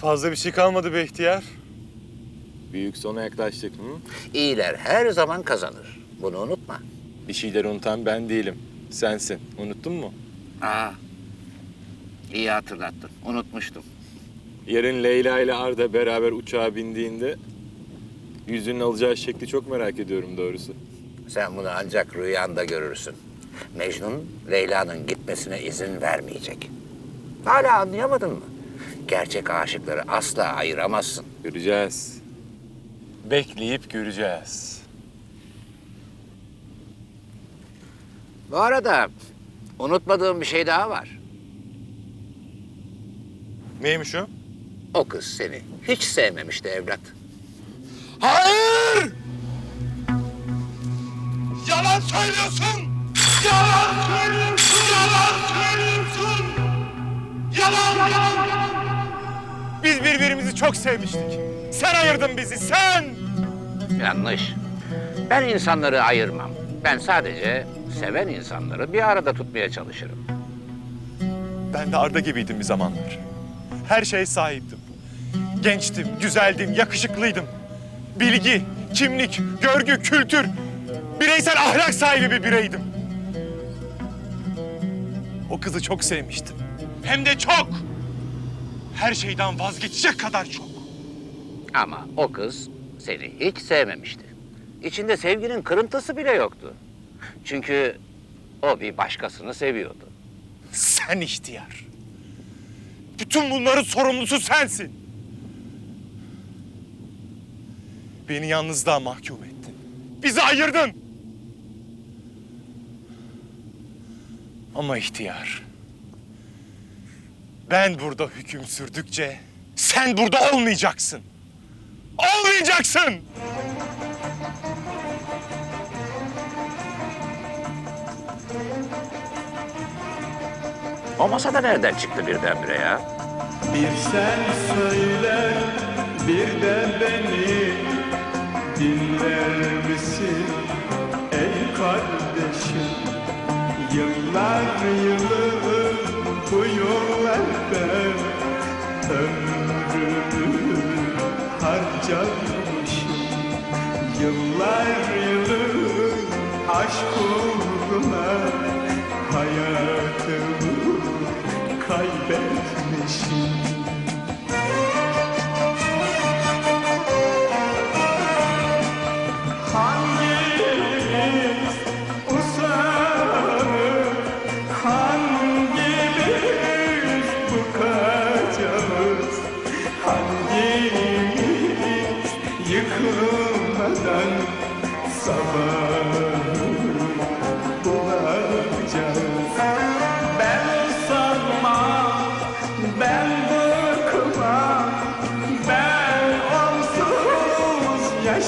Fazla bir şey kalmadı be ihtiyar. Büyük sona yaklaştık. Hı? İyiler her zaman kazanır. Bunu unutma. Bir şeyler unutan ben değilim. Sensin. Unuttun mu? Aa, iyi hatırlattın. Unutmuştum. Yarın Leyla ile Arda beraber uçağa bindiğinde yüzünün alacağı şekli çok merak ediyorum doğrusu. Sen bunu ancak rüyanda görürsün. Mecnun, Leyla'nın gitmesine izin vermeyecek. Hala anlayamadın mı? Gerçek aşıkları asla ayıramazsın. Göreceğiz. Bekleyip göreceğiz. Bu arada unutmadığım bir şey daha var. Neymiş o? O kız seni hiç sevmemişti evlat. Hayır! Yalan söylüyorsun! Çok sevmiştik. Sen ayırdın bizi, sen! Yanlış. Ben insanları ayırmam. Ben sadece seven insanları bir arada tutmaya çalışırım. Ben de Arda gibiydim bir zamanlar. Her şeye sahiptim. Gençtim, güzeldim, yakışıklıydım. Bilgi, kimlik, görgü, kültür, bireysel ahlak sahibi bir bireydim. O kızı çok sevmiştim. Hem de çok. Her şeyden vazgeçecek kadar çok. Ama o kız seni hiç sevmemişti. İçinde sevginin kırıntısı bile yoktu. Çünkü o bir başkasını seviyordu. Sen ihtiyar. Bütün bunların sorumlusu sensin. Beni yalnızlığa mahkum ettin. Bizi ayırdın. Ama ihtiyar. Ben burada hüküm sürdükçe sen burada olmayacaksın. Olmayacaksın. O masada nereden çıktı birdenbire ya? Bir sen söyle bir de beni dinler misin ey kardeşim Yıllar yılı harcamışım Yıllar yılı aşk uğruna hayatımı kaybetmişim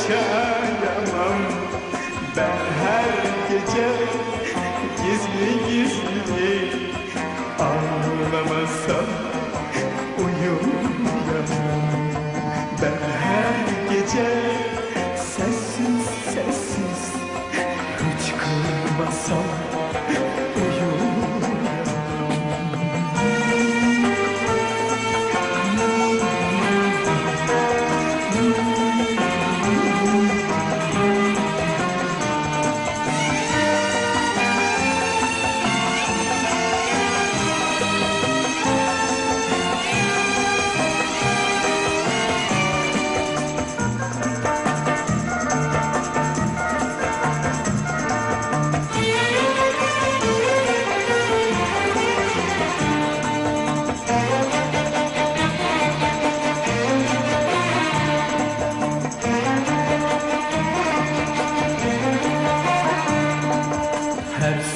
sky.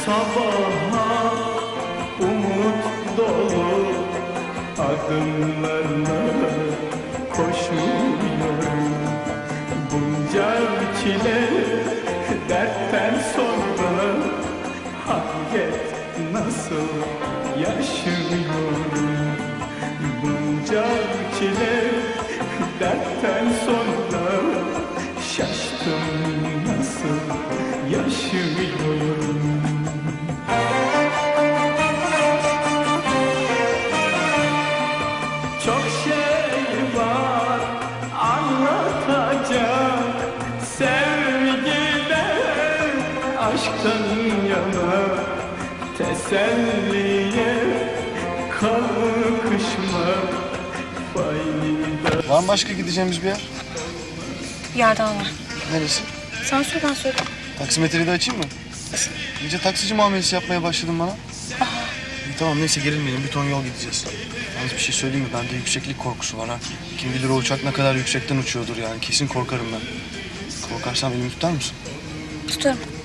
Sabaha umut dolu adımlarla koşuyorum. Bunca çile dertten sonra hayret nasıl yaşıyorum? Bunca çile dertten sonra teselliye kalkışma fayda Var mı başka gideceğimiz bir yer? Bir yer daha var. Neresi? Sen söyle ben söyle. Taksimetreyi de açayım mı? İyice taksici muamelesi yapmaya başladın bana. İyi, tamam neyse gerilmeyelim bir ton yol gideceğiz. Yalnız bir şey söyleyeyim mi? Bende yükseklik korkusu var ha. Kim bilir o uçak ne kadar yüksekten uçuyordur yani. Kesin korkarım ben. Korkarsam elimi tutar mısın? Gidelim.